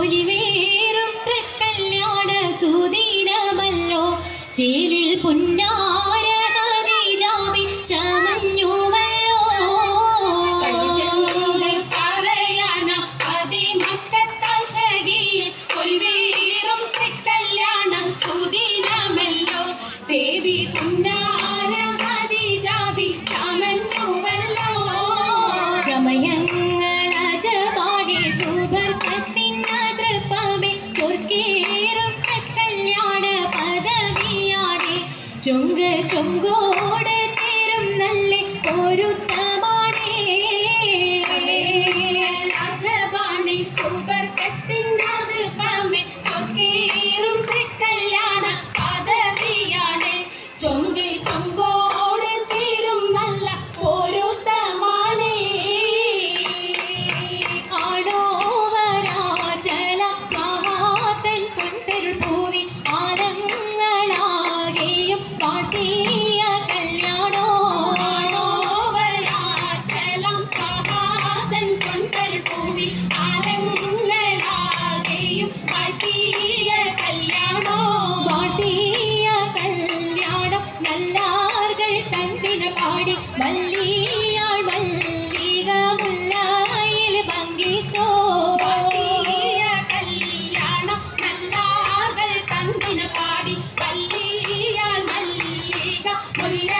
ഒലിവേറുത്ര കല്യാണ സുദീനമല്ലോ. ചില ചുങ്ക് ചുങ്കോട് ചേരും നല്ല ഒരു Yeah.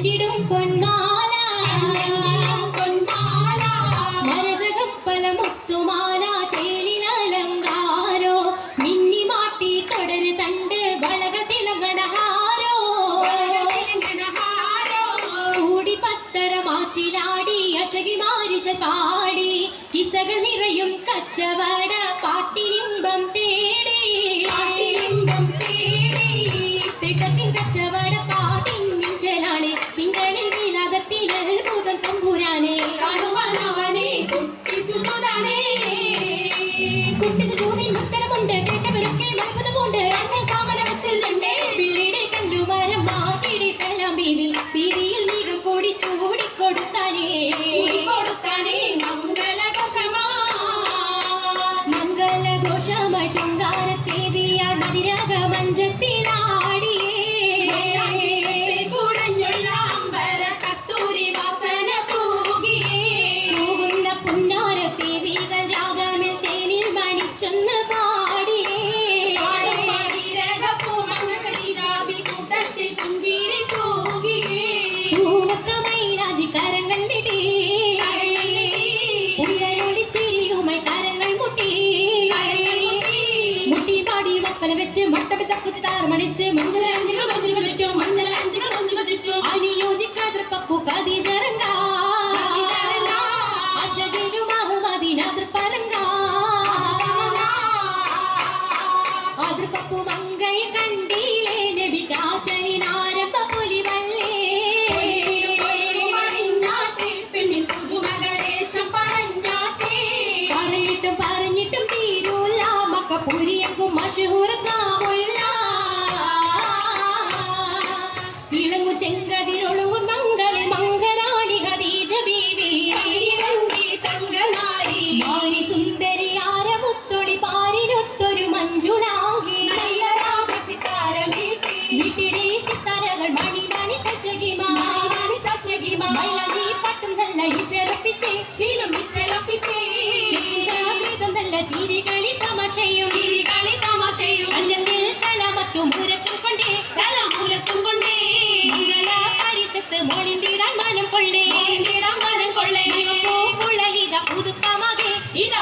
அஞ்சிடும் பொன்மாலா பொன்மாலா மரதகப்பல முத்துமாலா ചേലിൽ അലങ്കാരോ. മിന്നി മാട്ടി തുടര് തണ്ട് വളക തിലങ്കണഹാരോ പാടി. കിസകൾ നിറയും കച്ചവട പാട്ടിലിമ്പം തേ மட்டமித்த புச்சிதார் மணிச்சு மஞ்சள் அஞ்சுகள் மஞ்சள் சுற்றும் மஞ்சள் அஞ்சுகள் மஞ்சள் சுற்றும் ஆனி ഇളങ്ങു ചെങ്കതിരൊഴുകും മംഗളി മംഗലാണി ഹദീജ ബീവി. മാരി സുന്ദരി ആരമുത്തൊളി പാരിനൊത്തൊരു മഞ്ജുളാകി. വീട്ടിലെ സിത്താരകൾ മണി മണി തശകിമാണി തശകിമാ. പട്ടും നല്ല ഇശറപ്പിച്ചേ ശീലം ഇശറപ്പിച്ചേ നല്ല ചിരികളി തമാശയുണ്ട് முத்து மொழிந்திடான் மனம் கொள்ளே. மொழிந்திடான் மனம் கொள்ளே. பூ புழலிதா புதுக்கமாக. இதா